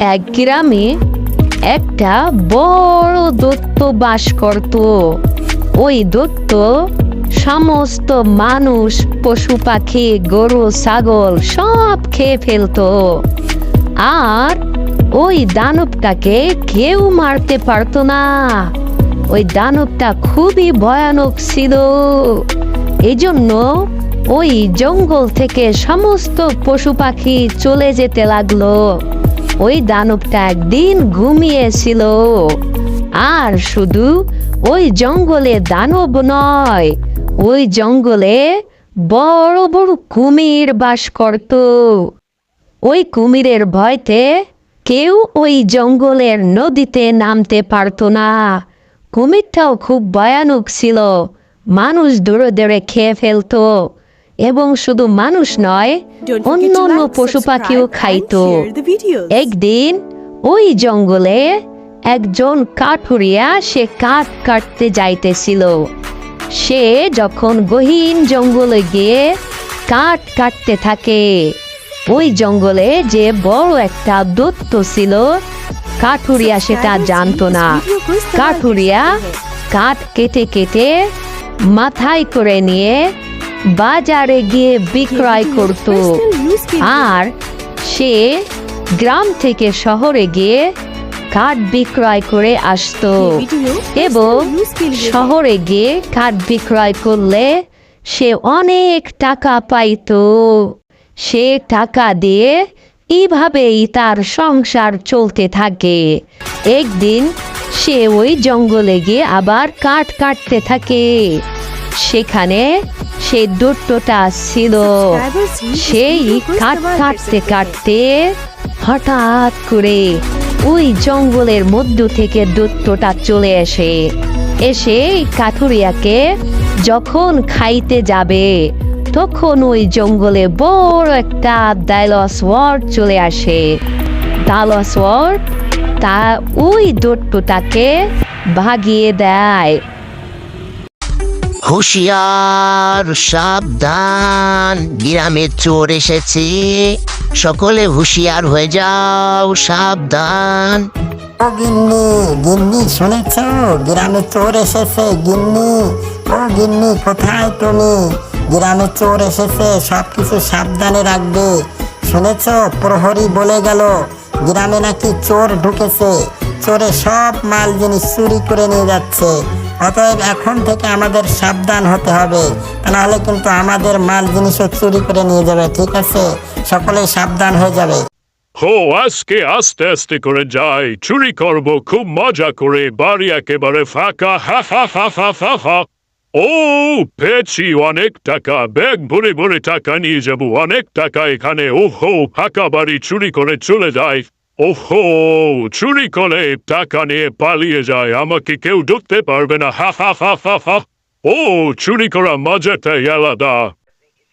এক গ্রামে একটা বড় দত্ত বাস করত। ওই দত্ত সমস্ত মানুষ, পশু পাখি, গরু, ছাগল সব খেয়ে ফেলতো। আর ওই দানবটাকে কেউ মারতে পারতো না। ওই দানবটা খুবই ভয়ানক ছিল। এই জন্য ওই জঙ্গল থেকে সমস্ত পশু পাখি চলে যেতে লাগল। ওই দানবটা একদিন ঘুমিয়েছিল। আর শুধু ওই জঙ্গলে দানব নয়, ওই জঙ্গলে বড় বড় কুমির বাস করত। ওই কুমিরের ভয়তে কেউ ওই জঙ্গলের নদীতে নামতে পারতো না। কুমিরটাও খুব ভয়ানক ছিল, মানুষ দূরে দূরে খেয়ে ফেলতো। এবং শুধু মানুষ নয় অন্য অন্য পশু পাখিও খাইতো. একদিন ওই জঙ্গলে একজন কাঠুরিয়া সে কাঠ কাটতে যাইতেছিল। সে যখন গহীন জঙ্গলে গিয়ে কাঠ কাটতে থাকে ওই জঙ্গলে যে বড় একটা দত্ত ছিল কাঠুরিয়া সেটা জানতো না। কাঠুরিয়া কাঠ কেটে কেটে মাথায় করে নিয়ে বাজারে গিয়ে বিক্রয় করত। আর সে গ্রাম থেকে শহরে গিয়ে কাঠ বিক্রয় করে আসতো। এবং শহরে গিয়ে কাঠ বিক্রয় করলে সে অনেক টাকা পাইতো। সে টাকা দিয়ে এইভাবেই তার সংসার চলতে থাকে। একদিন সে ওই জঙ্গলে গিয়ে আবার কাঠ কাটতে থাকে। সেখানে সে দুটোটা ছিল। সেই কাঠ কাটতে কাটতে হঠাৎ করে ওই জঙ্গলের মধ্য থেকে দত্তটা চলে আসে এসে কাঠুরিয়াকে যখন খাইতে যাবে তখন ওই জঙ্গলে বড় একটা ডাইলসওয়ার্ড চলে আসে। ডাইলসওয়ার্ড তা ওই দত্তটাকে ভাগিয়ে দেয়। হুঁশিয়ার, সাবধান, গ্রামে চোর এসেছে। সকলে হুঁশিয়ার হয়ে যাও, সাবধান। ও গিন্নি গিন্নি শুনেছ? গ্রামে চোর এসেছে, গিন্নি। ও গিন্নি, কোথায় তুমি? গ্রামে চোর এসেছে সব কিছু সাবধানে রাখবে। শুনেছ? প্রহরী বলে গেল, গ্রামে নাকি চোর ঢুকেছে। চোরে সব মাল জিনিস চুরি করে নিয়ে যাচ্ছে। অতএব এখন থেকে আমাদের সাবধান হতে হবে। তা নাহলে কিন্তু আমাদের মাল জিনিসও চুরি করে নিয়ে যাবে, ঠিক আছে? সকলেই সাবধান হয়ে যাবে। হো, আজকে আস্তে আস্তে করে যাই। চুরি করব, খুব মজা করে। বাড়ি একেবারে ফাঁকা। ও, পেয়েছি অনেক টাকা। ব্যাগ ভরে ভরে টাকা নিয়ে যাব। অনেক টাকা এখানে। ও হো ফাঁকা বাড়ি চুরি করে চলে যায় ও হো চুরি করে টাকা নিয়ে পালিয়ে যায়, আমাকে কেউ ঢুকতে পারবে না, হা হা হা হা হা। ও, চুরি করা মজাটাই আলাদা।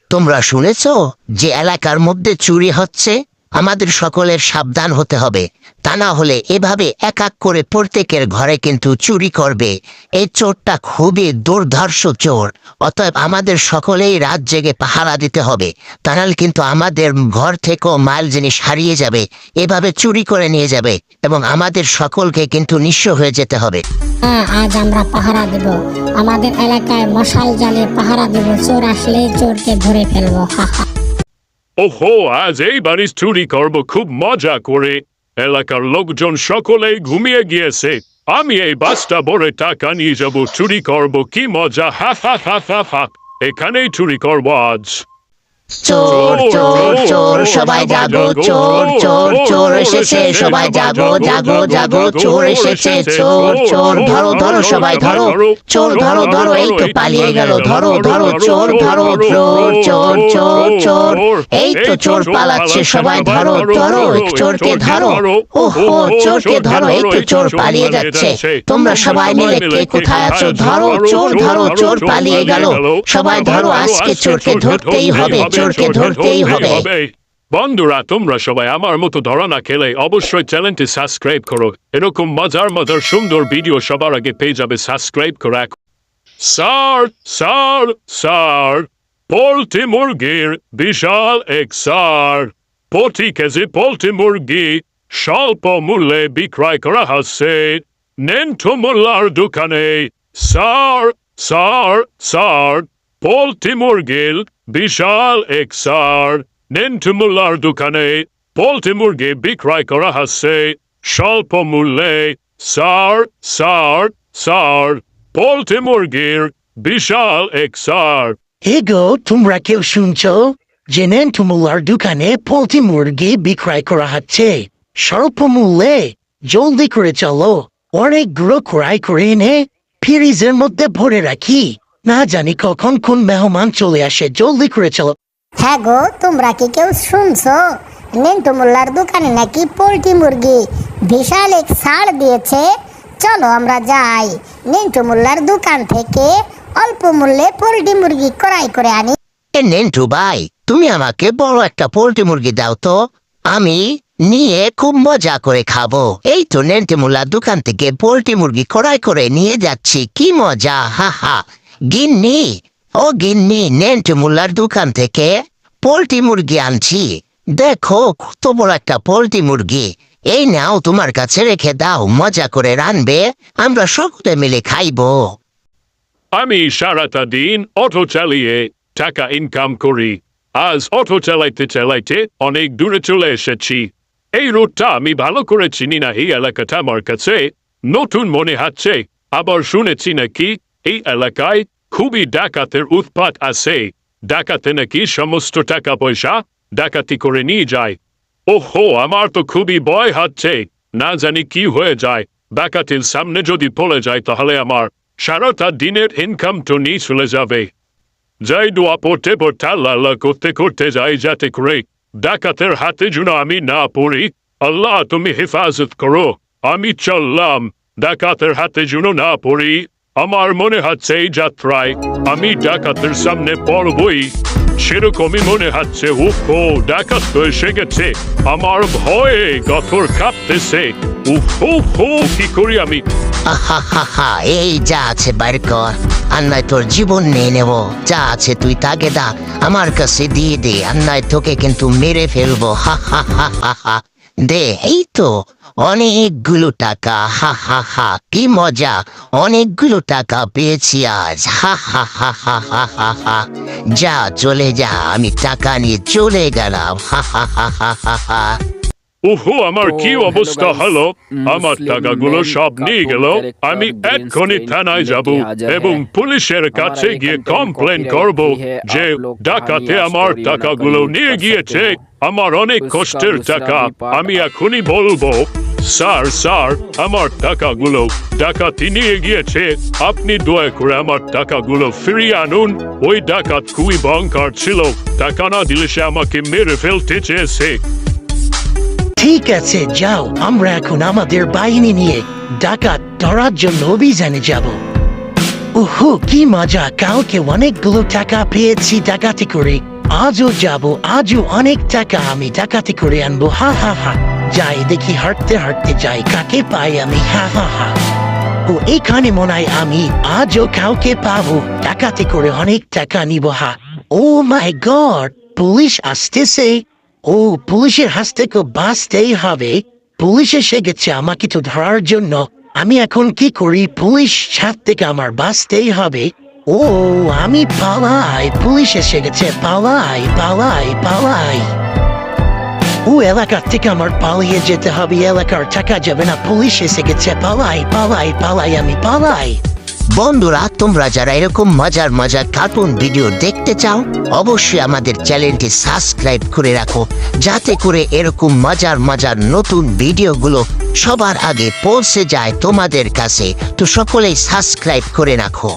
তোমরা শুনেছ যে এলাকার মধ্যে চুরি হচ্ছে? আমাদের সকলের সাবধান হতে হবে। তা না হলে এভাবে এক এক করে প্রত্যেকের ঘরে কিন্তু চুরি করবে। এই চোরটা খুবই দুর্ধর্ষ চোর। অতএব আমাদের সকলেই রাত জেগে পাহারা দিতে হবে। তা নাহলে কিন্তু আমাদের ঘর থেকেও মাল জিনিস হারিয়ে যাবে। এভাবে চুরি করে নিয়ে যাবে এবং আমাদের সকলকে কিন্তু নিঃস্ব হয়ে যেতে হবে। হ্যাঁ আজ আমরা পাহারা দেব। আমাদের এলাকায় মশাল জ্বালিয়ে পাহারা দেব। চোর আসলে চোরকে ধরে ফেলব। ওহো আজ এই বাড়ির চুরি করব। খুব মজা করে। এলাকার লোকজন সকলেই ঘুমিয়ে গিয়েছে। আমি এই বাসটা ভরে টাকা নিয়ে যাব, চুরি করব, কি মজা, হা হা হাফ হাফ হাফ এখানেই চুরি করব আজ। চোর চোর চোর সবাই জাগো চোর চোর চোর এসেছে সবাই জাগো জাগো জাগো চোর এসেছে চোর চোর ধরো ধরো সবাই ধরো চোর ধরো ধরো এই তো পালিয়ে গেল ধরো ধরো চোর ধরো চোর চোর চোর চোর এই তো চোর পালাচ্ছে সবাই ধরো ধরো চোরকে ধরো ওহো চোরকে ধরো এই তো চোর পালিয়ে যাচ্ছে তোমরা সবাই মিলে কে কোথায় আছো ধরো চোর ধরো চোর পালিয়ে গেল সবাই ধরো আজকে চোরকে ধরতেই হবে চোরকে ধরতেই হবে। বন্ধুরা তোমরা সবাই আমার মতো ধরনা খেলে অবশ্যই চ্যানেলটি সাবস্ক্রাইব করো। এরকম মজার মজার সুন্দর ভিডিও সবার আগে পেয়ে যাবে। সাবস্ক্রাইব করে স্যার স্যার স্যার পোলট্রি মুরগির বিশাল এক স্যার। প্রতি কেজি পোলট্রি মুরগি স্বল্প মূল্যে বিক্রয় করা হচ্ছে। নেন্টু মোল্লার দোকানে। Sir sir sir. পোলট্রি মুরগির বিশাল এক স্যার নেন্টু দোকানে পোলট্রি মুরগি বিক্রয় করা হচ্ছে স্বল্প মূল্যে স্যার স্যার স্যার পোলট্রি মুরগির বিশাল এক স্যার এগো তোমরা কেউ শুনছো জেনেন তুমুলার দোকানে পোলট্রি মুরগি বিক্রয় করা হচ্ছে স্বল্প মূল্যে জলদি করে চলো অনেকগুলো ক্রয় করে এনে ফ্রিজের মধ্যে ভরে রাখি না জানি কখন কোন মেহমান চলে আসে জলদি করে চলো। হ্যাঁ গো তোমরা কি কেউ শুনছো? নেন্টু মোল্লার দোকানে নাকি পোলট্রি মুরগি বিশাল এক ছাড় দিয়েছে? চলো আমরা যাই। নেন্টু মোল্লার দোকান থেকে অল্প মূল্যে পোলট্রি মুরগি ক্রয় করে আনি। এ নেন্টু ভাই তুমি আমাকে বড় একটা পোল্ট্রি মুরগি দাও তো। আমি নিয়ে খুব মজা করে খাব। এই তো নেন্টু মুল্লার দোকান থেকে পোল্ট্রি মুরগি ক্রয় করে নিয়ে যাচ্ছি। কি মজা হা হা। গিন্নি, ও গিন্নি নেন্টু মুল্লার দোকান থেকে পোল্ট্রি মুরগি আনছি। দেখো, কত বড় একটা পোল্ট্রি মুরগি। এই নাও তোমার কাছে রেখে দাও, মজা করে রানবে, আমরা সকলে মিলে খাইবো। আমি সারাটা দিন অটো চালিয়ে টাকা ইনকাম করি। আজ অটো চালাইতে চালাইতে অনেক দূরে চলে এসেছি। এই রোডটা আমি ভালো করে চিনি না, এই এলাকাটা আমার কাছে নতুন মনে হচ্ছে। আবার শুনেছি নাকি এই এলাকায় খুবই ডাকাতের উৎপাত আছে ডাকাতে নাকি সমস্ত টাকা পয়সা ডাকাতি করে নিয়ে যায় ওহো আমার তো খুবই ভয় হচ্ছে না জানি কি হয়ে যায় ডাকাতির সামনে যদি পড়ে যায় তাহলে আমার সারাটা দিনের ইনকাম তো নিয়ে চলে যাবে যাই দোয়া পড়তে পড়তে আল্লাহ করতে করতে যাই যাতে করে ডাকাতের হাতে যেন আমি না পড়ি আল্লাহ তুমি হেফাজত করো আমি চললাম ডাকাতের হাতে যেন না পড়ি আমার মনে হচ্ছে এই যাত্রায় আমি ডাকাতের সামনে পড়বই সেরকমই মনে হচ্ছে উফো ডাকাত তো এসে গেছে আমার ভয়ে গথর কাঁপতেছে কি করি আমি এই যা আছে বাইর কর আর নয় তোর জীবন নিয়ে নেব যা আছে তুই তাকে দা আমার কাছে দিয়ে দে আর নয় তোকে কিন্তু মেরে ফেলব হা হা হা হা দে এই তো অনেকগুলো টাকা হা হা হা কি মজা অনেকগুলো টাকা পেয়েছি আজ হা হা হা হা হা হা হা যা চলে যা আমি টাকা নিয়ে চলে গেলাম হা হা হা হা হা হা ওহো আমার কি অবস্থা হলো আমার টাকাগুলো সব নিয়ে গেল আমি এক্ষুনি থানায় যাব এবং পুলিশের কাছে গিয়ে কমপ্লেন করব যে ডাকাতে আমার টাকাগুলো নিয়ে গিয়েছে আমার অনেক কষ্টের টাকা আমি এখনই বলব স্যার স্যার আমার টাকাগুলো ডাকাতি নিয়ে গিয়েছে। আপনি দয়া করে আমার টাকাগুলো ফিরিয়ে আনুন। ওই ডাকাত খুবই বঙ্কার ছিল। টাকা না দিলে সে আমাকে মেরে ফেলতে চেয়েছে। ঠিক আছে যাও আমরা এখন আমাদের বাহিনী নিয়ে ডাকাত ধরার জন্য অভিযানে যাব। উহু কি মজা কাউকে অনেকগুলো টাকা পেয়েছি ডাকাতি করে। আজও যাব, আজও অনেক টাকা আমি ডাকাতি করে আনব, হা হা হা। যাই দেখি হাঁটতে হাঁটতে যাই, কাকে পাই আমি, হা হা হা। ও, এখানে মনে হয় আমি আজও কাউকে পাবো, ডাকাতি করে অনেক টাকা নিব, হা। ও মাই গড, পুলিশ আসতেছে। ও, পুলিশের হাত থেকে বাঁচতেই হবে। পুলিশ এসে গেছে আমাকে তো ধরার জন্য। আমি এখন কি করি? পুলিশ ছাদ থেকে আমার বাঁচতেই হবে। ও, আমি পালাই পুলিশ এসে গেছে পালাই পালাই পালাই ও, এলাকার থেকে আমার পালিয়ে যেতে হবে, এলাকার টাকা যাবে না, পুলিশ এসে গেছে পালাই পালাই পালাই আমি পালাই বন্ধুরা, তোমরা যারা এরকম মজার মজার কার্টুন ভিডিও দেখতে চাও, অবশ্যই আমাদের চ্যানেলটি সাবস্ক্রাইব করে রাখো, যাতে করে এরকম মজার মজার নতুন ভিডিওগুলো সবার আগে পৌঁছে যায় তোমাদের কাছে। তো সকলেই সাবস্ক্রাইব করে রাখো।